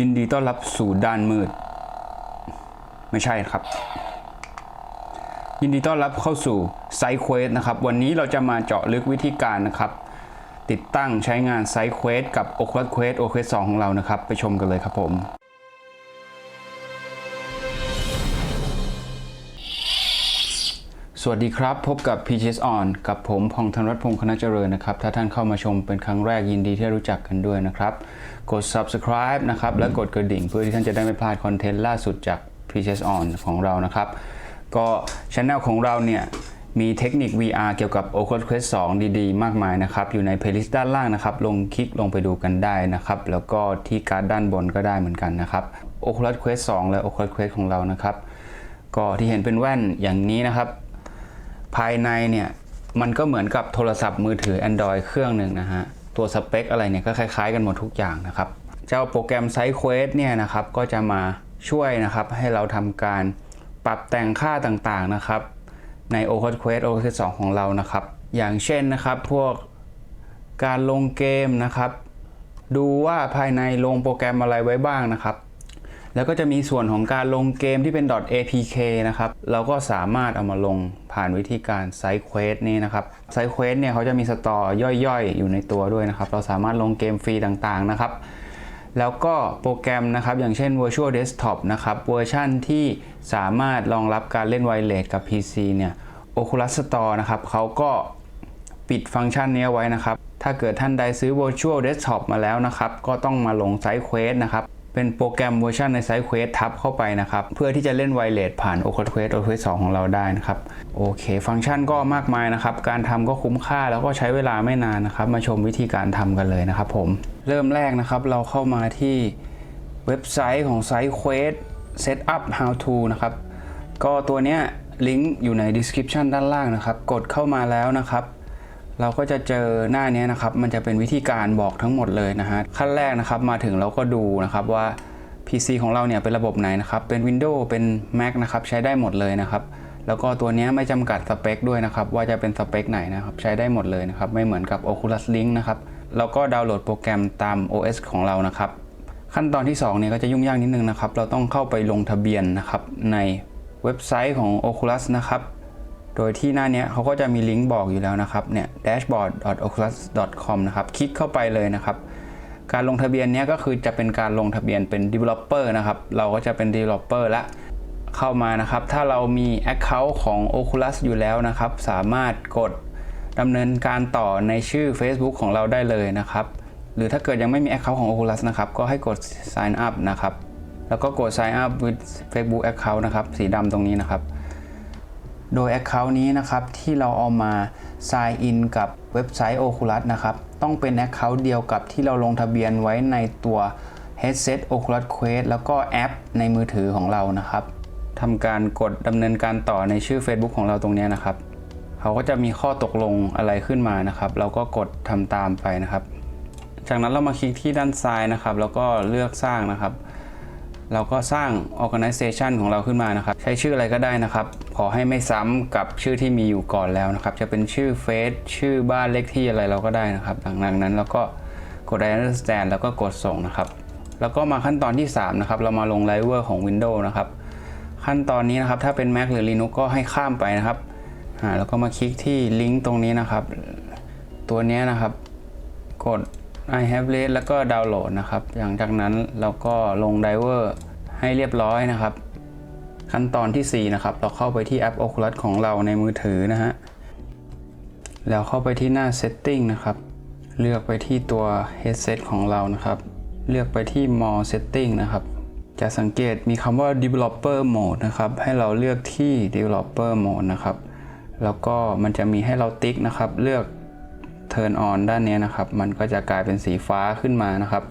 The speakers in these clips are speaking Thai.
ยินดีต้อนรับสู่ด้านมืด ไม่ใช่ครับ ยินดีต้อนรับเข้าสู่ไซ q u e s t นะครับ วันนี้เราจะมาเจาะลึกวิธีการนะครับ ติดตั้งใช้งานไซ q u e s t กับ Oculus Quest Oculus 2ของเรานะครับ ไปชมกันเลยครับผม สวัสดีครับ พบกับ PGS On กับผมพองธนรัตน์พงศ์คณะเจริญนะครับ ถ้าท่านเข้ามาชมเป็นครั้งแรกยินดีที่รู้จักกันด้วยนะครับ กด subscribe นะครับ และกดกระดิ่ง เพื่อที่ท่านจะได้ไม่พลาดคอนเทนต์ล่าสุดจาก PGS On ของเรานะครับ ก็ช anel ของเราเนี่ยมีเทคนิค VR เกี่ยวกับ Oculus Quest 2 ดีๆ มากมายนะครับ อยู่ใน playlist ด้านล่างนะครับ ลงคลิกลงไปดูกันได้นะครับ แล้วก็ที่การ์ดด้านบนก็ได้เหมือนกันนะครับ Oculus Quest 2 และ Oculus Quest ของเรานะครับ ก็ที่เห็นเป็นแว่นอย่างนี้นะครับ ภายในเนี่ยมันก็เหมือนกับโทรศัพท์มือถือ Android เครื่องหนึ่งนะฮะ ตัวสเปคอะไรเนี่ยก็คล้ายๆกันหมดทุกอย่างนะครับ เจ้าโปรแกรม s i d e Quest เนี่ยนะครับก็จะมาช่วยนะครับให้เราทำการปรับแต่งค่าต่างๆนะครับ ใน Oculus Quest Oculus 2ของเรานะครับ อย่างเช่นนะครับพวกการลงเกมนะครับ ดูว่าภายในลงโปรแกรมอะไรไว้บ้างนะครับ แล้วก็จะมีส่วนของการลงเกมที่เป็น .apk นะครับ เราก็สามารถเอามาลงผ่านวิธีการ Side Quest นี่นะครับ Side Quest เนี่ยเขาจะมีสตอร์ย่อยๆ อยู่ในตัวด้วยนะครับ เราสามารถลงเกมฟรีต่างๆนะครับ แล้วก็โปรแกรมนะครับ อย่างเช่น Virtual Desktop นะครับ เวอร์ชั่นที่สามารถรองรับการเล่นไวเลสกับ PC เนี่ย Oculus Store นะครับเขาก็ปิดฟังก์ชันนี้ไว้นะครับ ถ้าเกิดท่านใดซื้อ Virtual Desktop มาแล้วนะครับ ก็ต้องมาลง Side Quest นะครับ เป็นโปรแกรมเวอร์ชันใน Side Quest ทับเข้าไปนะครับ เพื่อที่จะเล่นไวเลสผ่าน Oculus Quest Oculus 2ของเราได้นะครับ โอเค ฟังก์ชันก็มากมายนะครับ การทำก็คุ้มค่าแล้วก็ใช้เวลาไม่นานนะครับ มาชมวิธีการทำกันเลยนะครับผม เริ่มแรกนะครับเราเข้ามาที่เว็บไซต์ของ Side Quest Setup How to นะครับ ก็ตัวเนี้ยลิงก์อยู่ใน description ด้านล่างนะครับ กดเข้ามาแล้วนะครับ เราก็จะเจอหน้านี้นะครับ มันจะเป็นวิธีการบอกทั้งหมดเลยนะฮะ ขั้นแรกนะครับ มาถึงเราก็ดูนะครับว่า PC ของเราเนี่ยเป็นระบบไหนนะครับ เป็น Windows เป็น Mac นะครับใช้ได้หมดเลยนะครับ แล้วก็ตัวนี้ไม่จำกัดสเปคด้วยนะครับ ว่าจะเป็นสเปคไหนนะครับ ใช้ได้หมดเลยนะครับ ไม่เหมือนกับ Oculus Link นะครับ แล้วก็ดาวน์โหลดโปรแกรมตาม OS ของเรานะครับ ขั้นตอนที่2เนี่ยก็จะยุ่งยากนิดนึงนะครับ เราต้องเข้าไปลงทะเบียนนะครับในเว็บไซต์ของ Oculus นะครับ โดยที่หน้านี้เขาก็จะมีลิงก์บอกอยู่แล้วนะครับเนี่ย dashboard.oculus.com นะครับ คลิกเข้าไปเลยนะครับ การลงทะเบียนเนี้ยก็คือจะเป็นการลงทะเบียนเป็น developer นะครับ เราก็จะเป็น developer ละเข้ามานะครับ ถ้าเรามี account ของ Oculus อยู่แล้วนะครับ สามารถกดดำเนินการต่อในชื่อ Facebook ของเราได้เลยนะครับ หรือถ้าเกิดยังไม่มี account ของ Oculus นะครับ ก็ให้กด sign up นะครับ แล้วก็กด sign up with Facebook account นะครับ สีดำตรงนี้นะครับ โดย Account นี้นะครับที่เราเอามา Sign In กับเว็บไซต์ Oculus นะครับ ต้องเป็น Account เดียวกับที่เราลงทะเบียนไว้ในตัว Headset Oculus Quest แล้วก็แอปในมือถือของเรานะครับทำการกดดำเนินการต่อในชื่อ Facebook ของเราตรงนี้นะครับ เขาก็จะมีข้อตกลงอะไรขึ้นมานะครับ เราก็กดทำตามไปนะครับ จากนั้นเรามาคลิกที่ด้านซ้ายนะครับ แล้วก็เลือกสร้างนะครับ เราก็สร้าง organization ของเราขึ้นมานะครับ ใช้ชื่ออะไรก็ได้นะครับ ขอให้ไม่ซ้ำกับชื่อที่มีอยู่ก่อนแล้วนะครับ จะเป็นชื่อเฟซชื่อบ้านเลขที่อะไรเราก็ได้นะครับ หลังจากนั้นเราก็กด understand แล้วก็กดส่งนะครับ แล้วก็มาขั้นตอนที่ 3 นะครับ เรามาลง driver ของ Windows นะครับ ขั้นตอนนี้นะครับ ถ้าเป็น Mac หรือ Linux ก็ให้ข้ามไปนะครับอ่าแล้วก็มาคลิกที่ลิงก์ตรงนี้นะครับ ตัวนี้นะครับ กด I have read แล้วก็ดาวน์โหลดนะครับ หลังจากนั้นเราก็ลง driver ให้เรียบร้อยนะครับ ขั้นตอนที่ 4 นะครับ เราเข้าไปที่แอป Oculus ของเราในมือถือนะฮะ แล้วเข้าไปที่หน้า setting นะครับ เลือกไปที่ตัว headset ของเรานะครับ เลือกไปที่ more setting นะครับ จะสังเกตมีคำว่า developer mode นะครับ ให้เราเลือกที่ developer mode นะครับ แล้วก็มันจะมีให้เราติ๊กนะครับ เลือก Turn on ด้านนี้นะครับ มันก็จะกลายเป็นสีฟ้าขึ้นมานะครับ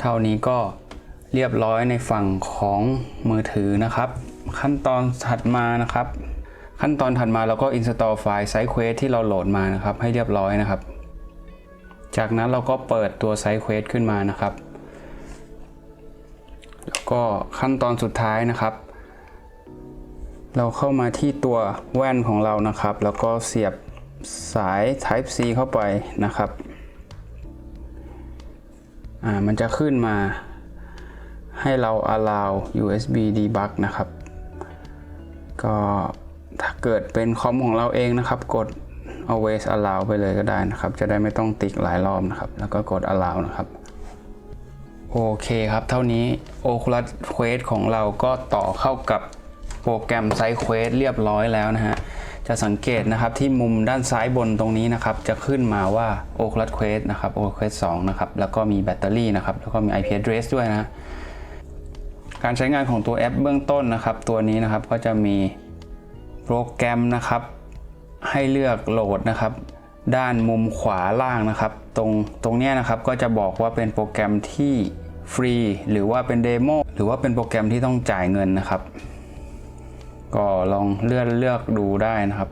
เท่านี้ก็เรียบร้อยในฝั่งของมือถือนะครับ ขั้นตอนถัดมานะครับ ขั้นตอนถัดมาเราก็ install ไฟล์ SideQuest ที่เราโหลดมานะครับ ให้เรียบร้อยนะครับ จากนั้นเราก็เปิดตัว SideQuest ขึ้นมานะครับ แล้วก็ขั้นตอนสุดท้ายนะครับ เราเข้ามาที่ตัวแว่นของเรานะครับ แล้วก็เสียบ สาย Type C เข้าไปนะครับ อ่า มันจะขึ้นมาให้เรา allow USB debug นะครับ ก็ถ้าเกิดเป็นคอมของเราเองนะครับ กด always allow ไปเลยก็ได้นะครับ จะได้ไม่ต้องติ๊กหลายรอบนะครับ แล้วก็กด allow นะครับ โอเคครับ เท่านี้ Oculus Quest ของเราก็ต่อเข้ากับโปรแกรม Side Quest เรียบร้อยแล้วนะฮะ จะสังเกตนะครับที่มุมด้านซ้ายบนตรงนี้นะครับจะขึ้นมาว่า Oculus Quest นะครับ Oculus Quest 2นะครับแล้วก็มีแบตเตอรี่นะครับแล้วก็มี IP address ด้วยนะ การใช้งานของตัวแอปเบื้องต้นนะครับ ตัวนี้นะครับก็จะมีโปรแกรมนะครับ ให้เลือกโหลดนะครับ ด้านมุมขวาล่างนะครับ ตรงตรงเนี้ยนะครับก็จะบอกว่าเป็นโปรแกรมที่ฟรี หรือว่าเป็นเดโมหรือว่าเป็นโปรแกรมที่ต้องจ่ายเงินนะครับ ก็ลองเลื่อนเลือกดูได้นะครับ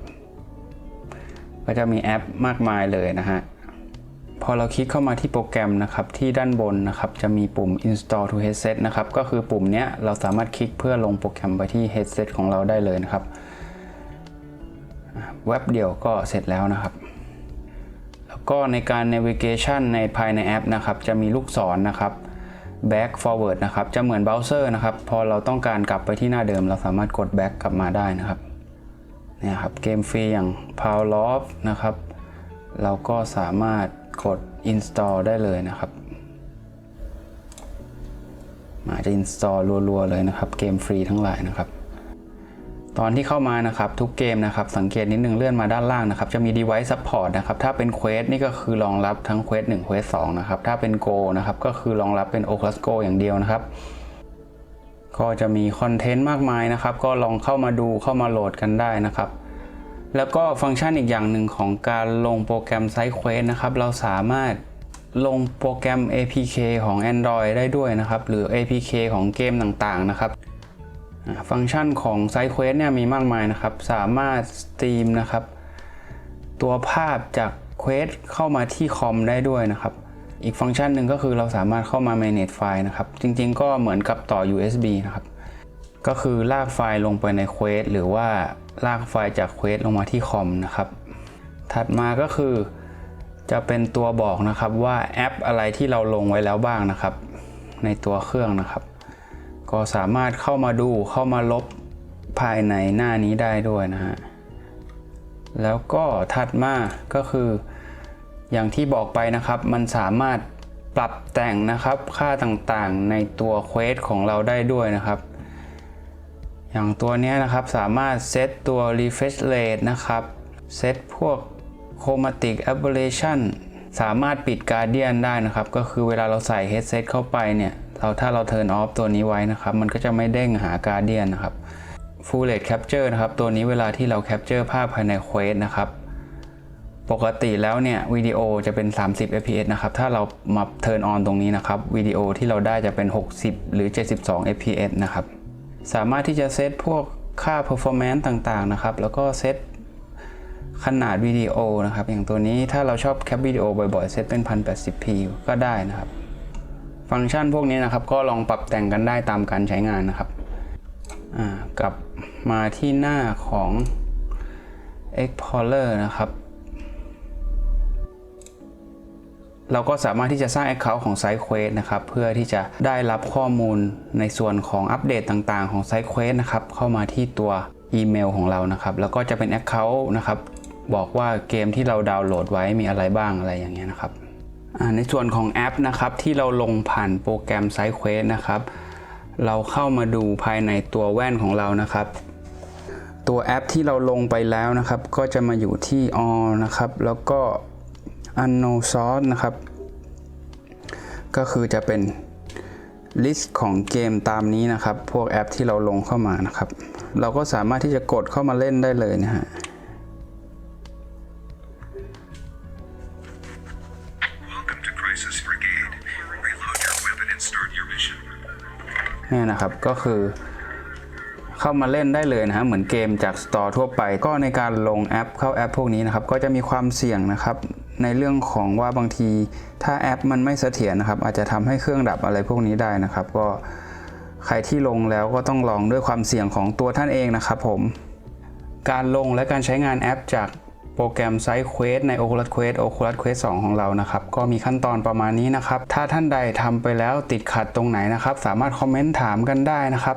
ก็จะมีแอปมากมายเลยนะฮะ พอเราคลิกเข้ามาที่โปรแกรมนะครับ ที่ด้านบนนะครับ จะมีปุ่ม install to headset นะครับ ก็คือปุ่มเนี้ยเราสามารถคลิกเพื่อลงโปรแกรมไปที่ headset ของเราได้เลยนะครับเว็บเดียวก็เสร็จแล้วนะครับ แล้วก็ในการ navigation ในภายในแอปนะครับ จะมีลูกศรนะครับ back forward นะครับ จะเหมือนเบราว์เซอร์นะครับ พอเราต้องการกลับไปที่หน้าเดิม เราสามารถกด back กลับมาได้นะครับ เนี่ยครับ เกมฟรีอย่าง Power Loft นะครับ เราก็สามารถกด install ได้เลยนะครับมาจะ install รัวๆเลยนะครับ เกมฟรีทั้งหลายนะครับ ตอนที่เข้ามานะครับทุกเกมนะครับสังเกตนิดนึงเลื่อนมาด้านล่างนะครับจะมี device support นะครับถ้าเป็น Quest นี่ก็คือรองรับทั้ง Quest 1 Quest 2นะครับถ้าเป็น Go นะครับก็คือรองรับเป็น Oculus Go อย่างเดียวนะครับก็จะมีคอนเทนต์มากมายนะครับก็ลองเข้ามาดูเข้ามาโหลดกันได้นะครับ แล้วก็ฟังก์ชันอีกอย่างหนึ่งของการลงโปรแกรม Side Quest นะครับเราสามารถลงโปรแกรม APK ของ Android ได้ด้วยนะครับ หรือ APK ของเกมต่างๆนะครับ ฟังก์ชันของ Side Quest เนี่ยมีมากมายนะครับ สามารถสตรีมนะครับ ตัวภาพจาก Quest เข้ามาที่คอมได้ด้วยนะครับ อีกฟังก์ชันหนึ่งก็คือเราสามารถเข้ามา manage ไฟล์นะครับ จริงๆ ก็เหมือนกับต่อ USB นะครับ ก็คือลากไฟล์ลงไปใน Quest หรือว่าลากไฟล์จาก Quest ลงมาที่คอมนะครับ ถัดมาก็คือจะเป็นตัวบอกนะครับว่าแอปอะไรที่เราลงไว้แล้วบ้างนะครับ ในตัวเครื่องนะครับ ก็สามารถเข้ามาดูเข้ามาลบภายในหน้านี้ได้ด้วยนะฮะ แล้วก็ถัดมาก็คือ อย่างที่บอกไปนะครับ มันสามารถปรับแต่งนะครับค่าต่างๆในตัวเควสของเราได้ด้วยนะครับ อย่างตัวนี้นะครับสามารถเซตตัว refresh rate นะครับ เซตพวก chromatic aberration สามารถปิด Guardian ได้นะครับ ก็คือเวลาเราใส่ headset เข้าไปเนี่ยเราถ้าเรา turn off ตัวนี้ไว้นะครับ มันก็จะไม่เด้งหา Guardian นะครับ Full Rate Capture นะครับ ตัวนี้เวลาที่เรา capture ภาพภายใน Quest นะครับ ปกติแล้วเนี่ยวิดีโอจะเป็น 30 fps นะครับ ถ้าเรามา turn on ตรงนี้นะครับวิดีโอที่เราได้จะเป็น 60 หรือ 72 fps นะครับ สามารถที่จะเซตพวกค่า performance ต่างๆนะครับ แล้วก็เซต ขนาดวิดีโอนะครับ อย่างตัวนี้ถ้าเราชอบแคปวิดีโอบ่อยๆ เซตเป็น 1080p ก็ได้นะครับ ฟังก์ชันพวกนี้นะครับ ก็ลองปรับแต่งกันได้ตามการใช้งานนะครับกลับมาที่หน้าของ Explorer นะครับ เราก็สามารถที่จะสร้าง Account ของ SideQuest นะครับ เพื่อที่จะได้รับข้อมูลในส่วนของอัปเดตต่างๆของ SideQuest นะครับ เข้ามาที่ตัวอีเมลของเรานะครับ แล้วก็จะเป็น Account นะครับ บอกว่าเกมที่เราดาวน์โหลดไว้มีอะไรบ้างอะไรอย่างเงี้ยนะครับในส่วนของแอปนะครับที่เราลงผ่านโปรแกรม SideQuest นะครับ เราเข้ามาดูภายในตัวแว่นของเรานะครับ ตัวแอปที่เราลงไปแล้วนะครับ ก็จะมาอยู่ที่ all นะครับ แล้วก็ unknown source นะครับ ก็คือจะเป็น list ของเกมตามนี้นะครับ พวกแอปที่เราลงเข้ามานะครับ เราก็สามารถที่จะกดเข้ามาเล่นได้เลยนะฮะ Crisis Brigade. Reload your weapon and start your mission. เนี่ยนะครับก็คือเข้ามาเล่นได้เลยนะฮะเหมือนเกมจากสตอร์ทั่วไปก็ในการลงแอปเข้าแอปพวกนี้นะครับก็จะมีความเสี่ยงนะครับในเรื่องของว่าบางทีถ้าแอปมันไม่เสถียรนะครับ อาจจะทำให้เครื่องดับอะไรพวกนี้ได้นะครับ ก็ใครที่ลงแล้วก็ต้องลองด้วยความเสี่ยงของตัวท่านเองนะครับผมการลงและการใช้งานแอปจาก โปรแกรมไซต์เควสใน Oculus Quest Oculus Quest 2 ของเรานะครับ ก็มีขั้นตอนประมาณนี้นะครับ ถ้าท่านใดทำไปแล้วติดขัดตรงไหนนะครับ สามารถคอมเมนต์ถามกันได้นะครับ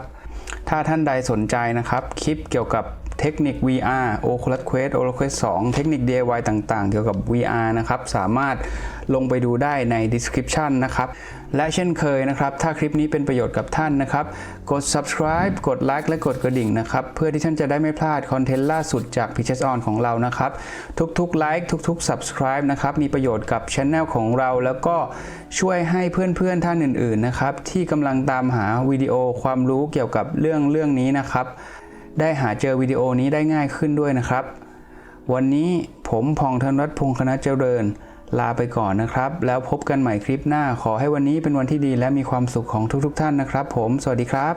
ถ้าท่านใดสนใจนะครับ คลิปเกี่ยวกับ เทคนิค VR Oculus Quest Oculus Quest 2 เทคนิค DIY ต่างๆ เกี่ยวกับ VR นะครับ สามารถลงไปดูได้ใน description นะครับ และเช่นเคยนะครับ ถ้าคลิปนี้เป็นประโยชน์กับท่านนะครับ กด subscribe กดไลค์และกดกระดิ่งนะครับ เพื่อที่ท่านจะได้ไม่พลาดคอนเทนต์ล่าสุดจาก p i c t u r e On ของเรานะครับ ทุกๆไลค์ทุกๆ subscribe นะครับ มีประโยชน์กับช anel ของเรา แล้วก็ช่วยให้เพื่อนๆท่านอื่นๆนะครับที่กำลังตามหาวิดีโอความรู้เกี่ยวกับเรื่องเรื่องนี้นะครับ ได้หาเจอวิดีโอนี้ได้ง่ายขึ้นด้วยนะครับ วันนี้ผมพองธนรัตน์พงษ์คณะเจริญ ลาไปก่อนนะครับ แล้วพบกันใหม่คลิปหน้าขอให้วันนี้เป็นวันที่ดีและมีความสุขของทุกๆท่านนะครับ ผม สวัสดีครับ